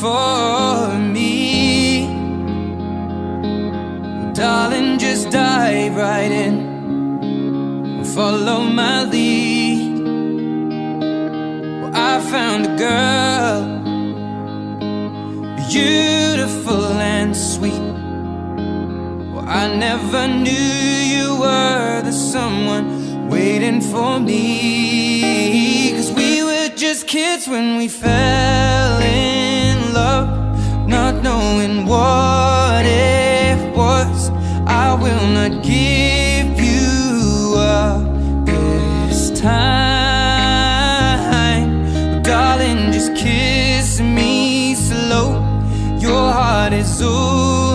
for me. Darling, just dive right in. Follow my lead. Well, I found a girl, beautiful and sweet. Well, I never knew you were the someone waiting for me. Cause we were just kids when we fell in not knowing what it was. I will not give you up this time. Darling, just kiss me slow. Your heart is all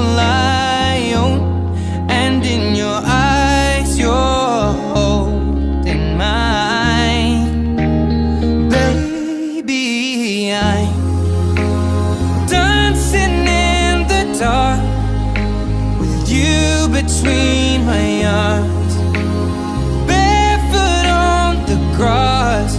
between my arms, barefoot on the grass.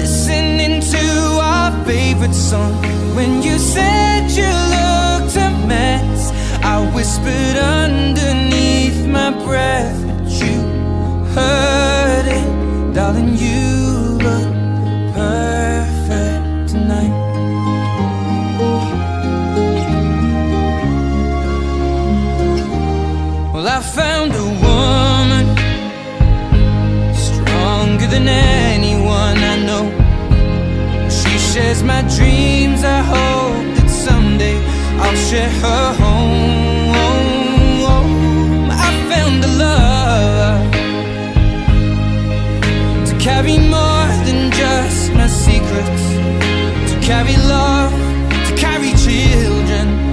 Listening to our favorite song. When you said you looked a mess, I whispered underneath my breath, Well, I found a woman stronger than anyone I know. She shares my dreams. I hope that someday I'll share her home. I found a love to carry more than just my secrets, to carry love, to carry children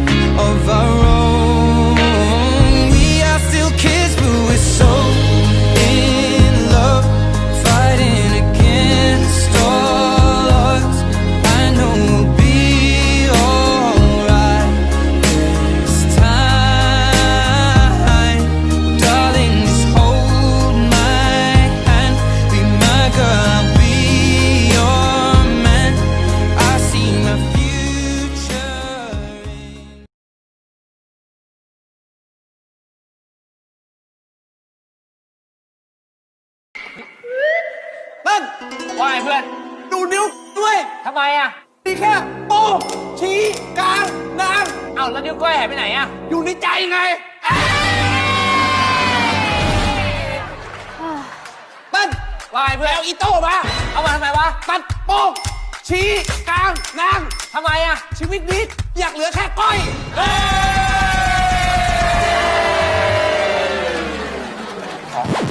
เติ้ลว่าไงเพื่อน ดูนิ้วด้วยทำไมอะ มีแค่โป้งชี้กลางนางเอ้าแล้วนิ้วก้อยหายไปไหนอะ อยู่ในใจไงเติ้ลว่าไงเพื่อนเอาอีโต้มาเอามาทำไมวะตัดโป้งชี้กลางนางทำไมอะ ชีวิตนี้อยากเหลือแค่ก้อย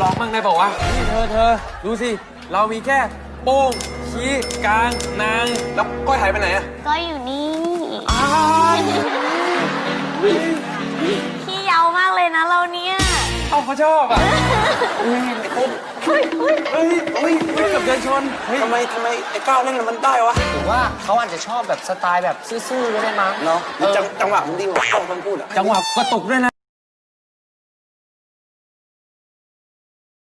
ลองบ้างได้ป่าวะนี่เธอเธอดูสิ เรามีแค่โป้งชี้กลางนาง แล้วก้อยหายไปไหนอะก็อยู่นี่ อ้าวพี่เยาวมากเลยนะเราเนี่ย เอาเขาชอบอะอุ้ยไอ้ปุ๊บเฮ้ยเฮ้ยเฮ้ยเฮ้ยเกือบเดินชนเฮ้ยทำไมทำไมไอ้ก้าวเล่นมันได้วะหรือว่าเขาอาจจะชอบแบบสไตล์แบบซื่อๆก็ได้มั้งเนาะจังจังหวะมันดีกว่าก้าวมันพูดอะจังหวะกระตุกด้วยนะ